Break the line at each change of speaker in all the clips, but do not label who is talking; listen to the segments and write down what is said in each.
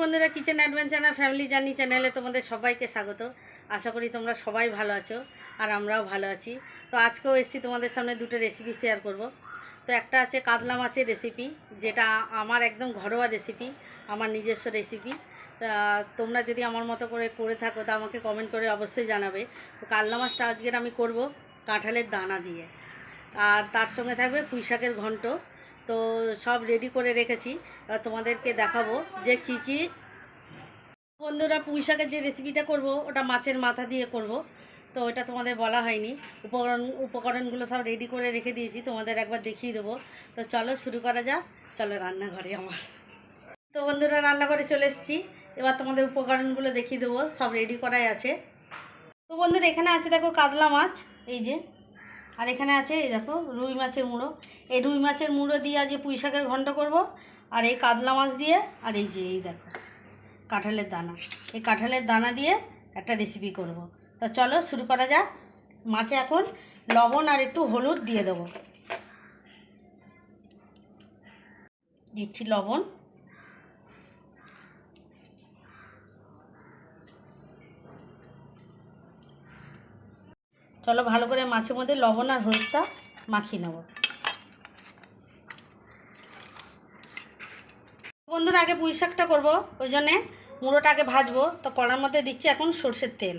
বন্ধুরা kitchen adventure family journey চ্যানেলে তোমাদের সবাইকে স্বাগত। আশা করি তোমরা সবাই ভালো আছো আর আমরাও ভালো আছি। তো আজকেও এসেছি তোমাদের সামনে দুটো রেসিপি শেয়ার করব। তো একটা আছে কাতলা মাছের রেসিপি যেটা আমার একদম ঘরোয়া রেসিপি আমার নিজস্ব রেসিপি তোমরা যদি আমার মতো করে করে থাকো, তা আমাকে কমেন্ট করে অবশ্যই জানাবে। তো কাতলা মাছটা আজকের আমি করব কাঁঠালের দানা দিয়ে। আর তার সঙ্গে থাকবে পুঁই শাকের ঘন্ট। তো সব রেডি করে রেখেছি। তোমাদেরকে দেখাবো যে কি কি। বন্ধুরা, পুঁই শাকের যে রেসিপিটা করব, ওটা মাছের মাথা দিয়ে করব। তো ওটা তোমাদের বলা হয়নি। উপকরণ, উপকরণগুলো সব রেডি করে রেখে দিয়েছি। তোমাদের একবার দেখিয়ে দেবো। তো চলো শুরু করা যাক। চলো রান্নাঘরে আমার। তো বন্ধুরা, রান্নাঘরে চলে এসেছি। এবার তোমাদের উপকরণগুলো দেখিয়ে দেবো। সব রেডি করাই আছে। তো বন্ধুরা, এখানে আছে দেখো কাতলা মাছ। এই যে আর এখানে আছে, এই দেখো, রুই মাছের মুড়ো। এই রুই মাছের মুড়ো দিয়ে আজ পুঁই শাকের ঘন্ট করব, আর এই কাতলা মাছ দিয়ে, আর এই যে, এই দেখো, কাঁঠালের দানা। এই কাঁঠালের দানা দিয়ে একটা রেসিপি করব। তা চলো শুরু করা যাক। মাছে এখন লবণ আর একটু হলুদ দিয়ে দেবো। দিচ্ছি লবণ। চলো ভালো করে মাছের মধ্যে লবণ আর হলুদটা মাখিয়ে নেব। বন্ধুরা, আগে পুঁই শাকটা করব, ওই জন্যে মুড়োটা আগে ভাজবো। তো কড়ার মধ্যে দিচ্ছি এখন সর্ষের তেল।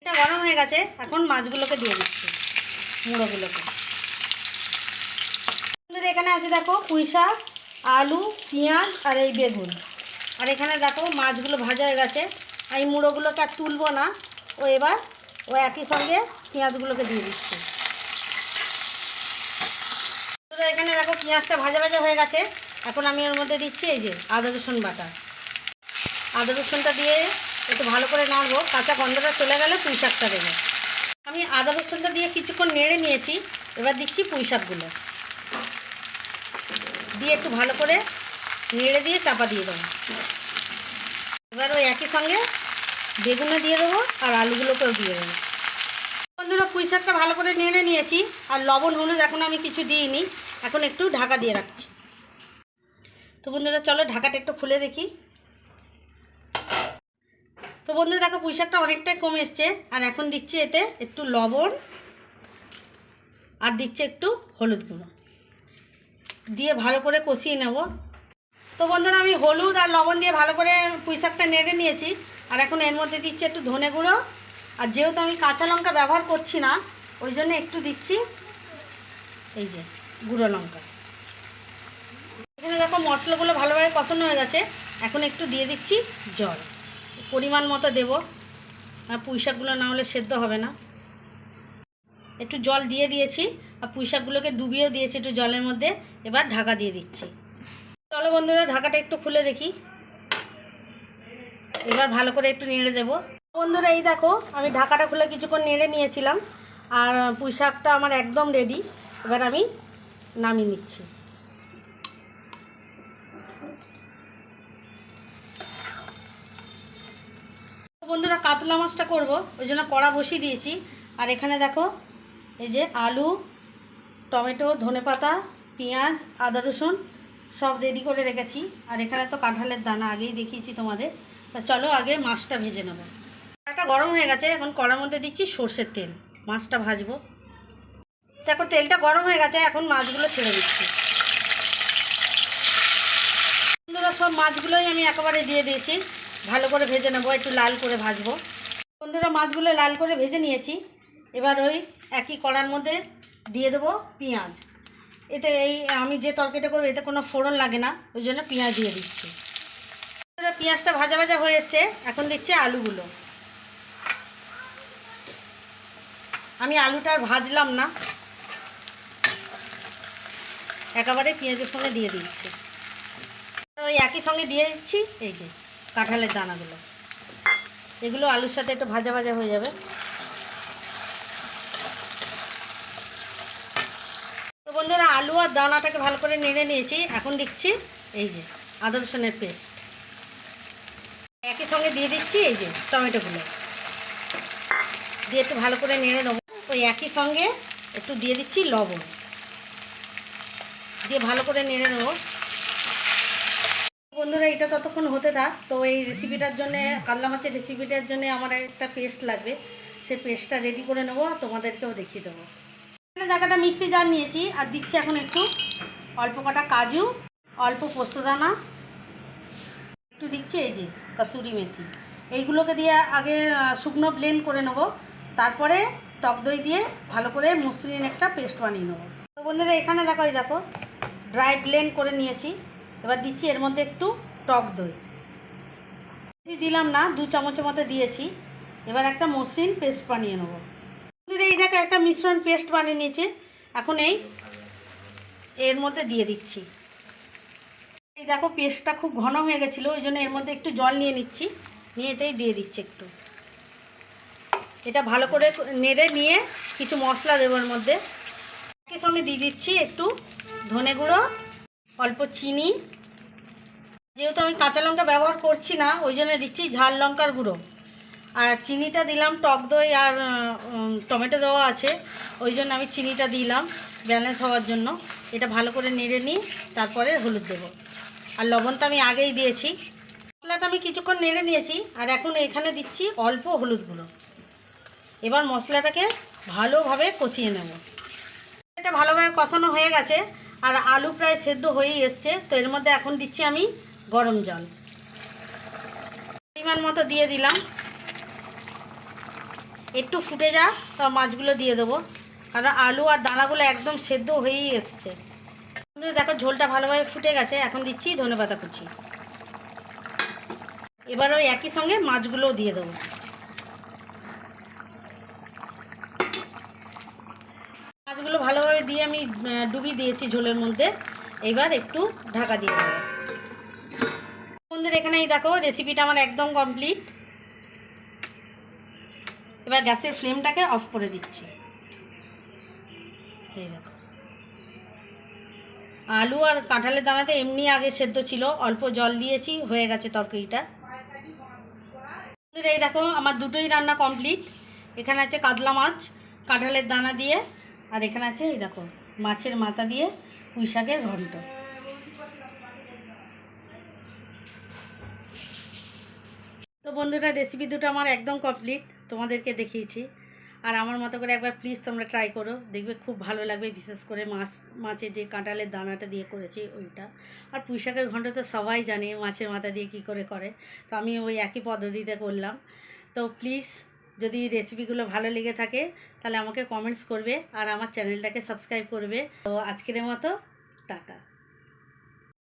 এটা গরম হয়ে গেছে, এখন মাছগুলোকে দিয়ে দিচ্ছি, মুড়োগুলোকে। বন্ধুরা, এখানে আছে দেখো পুঁই শাক, আলু, পেঁয়াজ আর এই বেগুন। আর এখানে দেখো মাছগুলো ভাজা হয়ে গেছে। আর এই মুড়োগুলোকে আর তুলবো না। ও এবার ও একই সঙ্গে পেঁয়াজগুলোকে দিয়ে দিচ্ছি। এখানে দেখো পেঁয়াজটা ভাজা ভাজা হয়ে গেছে। এখন আমি ওর মধ্যে দিচ্ছি এই যে আদা, রসুন বাটা। আদা, রসুনটা দিয়ে একটু ভালো করে নাড়বো। কাঁচা গন্ধটা চলে গেলে পুঁই শাকটা দেবো। আমি আদা, রসুনটা দিয়ে কিছুক্ষণ নেড়ে নিয়েছি। এবার দিচ্ছি পুঁই শাকগুলো। দিয়ে একটু ভালো করে নেড়ে দিয়ে চাপা দিয়ে দেবো। এবার ওই একই সঙ্গে বেগুনে দিয়ে দেবো আর আলুগুলোকেও দিয়ে দেবো। বন্ধুরা পুঁই শাকটা ভালো করে নেড়ে নিয়েছি আর লবণ, হলুদ এখন আমি কিছু দিইনি। এখন একটু ঢাকা দিয়ে রাখছি। তো বন্ধুরা চলো ঢাকাটা একটু খুলে দেখি। তো বন্ধুরা দেখো পুঁই শাকটা অনেকটাই কমে এসছে আর এখন দিচ্ছি এতে একটু লবণ আর দিচ্ছে একটু হলুদ গুঁড়ো। দিয়ে ভালো করে কষিয়ে নেব। তো বন্ধুরা আমি হলুদ আর লবণ দিয়ে ভালো করে পুঁই শাকটা নেড়ে নিয়েছি। আর এখন এর মধ্যে দিচ্ছি একটু ধনে গুঁড়ো। আর যেহেতু আমি কাঁচা লঙ্কা ব্যবহার করছি না, ওই জন্য একটু দিচ্ছি এই যে গুঁড়ো লঙ্কা। এখানে দেখো মশলাগুলো ভালোভাবে কষানো হয়ে গেছে। এখন একটু দিয়ে দিচ্ছি জল। পরিমাণ মতো দেবো। আর পুঁই শাকগুলো না হলে সেদ্ধ হবে না। একটু জল দিয়ে দিয়েছি। আর পুঁই শাকগুলোকে ডুবিয়েও দিয়েছি একটু জলের মধ্যে। এবার ঢাকা দিয়ে দিচ্ছি। চলো বন্ধুরা, ঢাকাটা একটু খুলে দেখি। এবার ভালো করে একটু নেড়ে দেবো। বন্ধুরা, এই দেখো, আমি ঢাকাটা খুলে কিছুক্ষণ নেড়ে নিয়েছিলাম, আর পুঁই শাকটা আমার একদম রেডি এবার আমি নামিয়ে নিচ্ছি। বন্ধুরা, কাতলা মাছটা করব, ওই জন্য কড়া বসিয়ে দিয়েছি। আর এখানে দেখো, এই যে আলু, টমেটো, ধনেপাতা, পেঁয়াজ, আদা রসুন সব রেডি করে রেখেছি। আর এখানে তো কাঁঠালের দানা, আগেই দেখিয়েছি তোমাদের। তা চলো আগে মাছটা ভেজে নেব। কড়াটা গরম হয়ে গেছে, এখন কড়ার মধ্যে দিচ্ছি সর্ষের তেল। মাছটা ভাজবো। দেখো, তেলটা গরম হয়ে গেছে, এখন মাছগুলো ছেড়ে দিচ্ছি। বন্ধুরা, সব মাছগুলোই আমি একেবারে দিয়ে দিয়েছি। ভালো করে ভেজে নেব, একটু লাল করে ভাজবো। বন্ধুরা, মাছগুলো লাল করে ভেজে নিয়েছি। এবার ওই একই কড়ার মধ্যে দিয়ে দেবো পেঁয়াজ। এতে এই আমি যে তরকারিটা করব, এতে কোনো ফোড়ন লাগে না, ওই জন্য পেঁয়াজ দিয়ে দিচ্ছি। পেঁয়াজটা ভাজা ভাজা হয়ে এখন দিচ্ছে আলুগুলো। আমি আলুটা ভাজলাম না। একেবারে পেঁয়াজের সঙ্গে দিয়ে দিচ্ছি। ওই একই সঙ্গে দিয়ে দিচ্ছি এই যে কাঁঠালের দানাগুলো। এগুলো আলুর সাথে একটু ভাজা ভাজা হয়ে যাবে। তো বন্ধুরা, আলু আর দানাটাকে ভালো করে নেড়ে নিয়েছি। এখন দিচ্ছি এই যে আদা রসুনের পেস্ট। সঙ্গে দিয়ে দিচ্ছি, এই যে টমেটোগুলো। দিয়ে একটু ভালো করে নেড়ে নেব। ওই একই সঙ্গে একটু দিয়ে দিচ্ছি লবণ। দিয়ে ভালো করে নেড়ে নেব। বন্ধুরা, এটা ততক্ষণ হতে থাক। তো এই রেসিপিটার জন্য, কাতলা মাছের রেসিপিটার জন্য আমার একটা পেস্ট লাগবে। সেই পেস্টটা রেডি করে নেব তোমাদেরকেও দেখিয়ে দেবো। এখানে দেখাটা মিক্সি জার নিয়েছি। আর দিচ্ছি এখন একটু অল্প কটা কাজু, অল্প পোস্তদানা একটু দিচ্ছি, এই যে কাসুরি মেথি। এইগুলোকে দিয়ে আগে শুকনো ব্লেন্ড করে নেব। তারপরে টক দই দিয়ে ভালো করে মসৃণ একটা পেস্ট বানিয়ে নেব। তো বন্ধুরা, এখানে দেখো, এই দেখো ড্রাই ব্লেন্ড করে নিয়েছি। এবার দিচ্ছি এর মধ্যে একটু টক দই। দিলাম না, দু চামচের মতো দিয়েছি। এবার একটা মসৃণ পেস্ট বানিয়ে নেব। এই দেখো, একটা মিশ্রণ পেস্ট বানিয়ে নিয়েছি। এখন এই, এর মধ্যে দিয়ে দিচ্ছি। এই দেখো পেস্টটা খুব ঘন হয়ে গেছিল, ওই জন্য এর মধ্যে একটু জল নিয়ে নিচ্ছি। নিয়ে এতেই দিয়ে দিচ্ছি একটু। এটা ভালো করে নেড়ে নিয়ে কিছু মশলা দেবো এর মধ্যে। একই সঙ্গে দিয়ে দিচ্ছি একটু ধনে গুঁড়ো, অল্প চিনি। যেহেতু আমি কাঁচা লঙ্কা ব্যবহার করছি না, ওই জন্য দিচ্ছি ঝাল লঙ্কার গুঁড়ো। আর চিনিটা দিলাম, টক দই আর টমেটো দেওয়া আছে, ওই জন্য আমি চিনিটা দিলাম ব্যালেন্স হওয়ার জন্য। এটা ভালো করে নেড়ে নিই তারপরে হলুদ দেবো। আর লবণটা আমি আগেই দিয়েছি। মশলাটা আমি কিছুক্ষণ নেড়ে নিয়েছি, আর এখন এখানে দিচ্ছি অল্প হলুদ গুঁড়ো। এবার মশলাটাকে ভালোভাবে কষিয়ে নেব। এটা ভালোভাবে কষানো হয়ে গেছে, আর আলু প্রায় সেদ্ধ হয়েই এসছে, তো এর মধ্যে এখন দিচ্ছি আমি গরম জল। পরিমাণ মতো দিয়ে দিলাম। একটু ফুটে যা তো মাছগুলো দিয়ে দেবো। কারণ আলু আর দানাগুলো একদম সেদ্ধ হয়েই এসছে। বন্ধুরা, দেখো ঝোলটা ভালোভাবে ফুটে গেছে এখন দিচ্ছি ধনে পাতা কুচি। এবার ওই একই সঙ্গে মাছগুলোও দিয়ে দেবো। মাছগুলো ভালোভাবে দিয়ে আমি ডুবিয়ে দিয়েছি ঝোলের মধ্যে। এবার একটু ঢাকা দিয়ে দেবো। বন্ধুরা এখানে এই দেখো রেসিপিটা আমার একদম কমপ্লিট এবার গ্যাসের ফ্লেমটাকে অফ করে দিচ্ছি। এই দেখো। আলু আর কাঁঠালের দানাতে এমনি আগে সেদ্ধ ছিল, অল্প জল দিয়েছি, হয়ে গেছে তরকারিটা। এই দেখো, আমার দুটোই রান্না কমপ্লিট। এখানে আছে কাতলা মাছ, কাঁঠালের দানা দিয়ে, আর এখানে আছে, এই দেখো, মাছের মাথা দিয়ে পুঁই শাকের ঘন্ট। তো বন্ধুরা রেসিপি দুটো আমার একদম কমপ্লিট, তোমাদেরকে দেখিয়েছি। আর আমার মতো করে একবার প্লিজ তোমরা ট্রাই করো। দেখবে খুব ভালো লাগবে, বিশেষ করে মাছ, মাছের যে কাঁঠালের দানাটা দিয়ে করেছি ওইটা। আর পুঁই শাকের ঘন্ট তো সবাই জানে মাছের মাথা দিয়ে কি করে করে। তো আমি ওই একই পদ্ধতিতে করলাম। তো প্লিজ যদি রেসিপিগুলো ভালো লেগে থাকে, তাহলে আমাকে কমেন্টস করবে আর আমার চ্যানেলটাকে সাবস্ক্রাইব করবে। তো আজকের মতো, টাটা।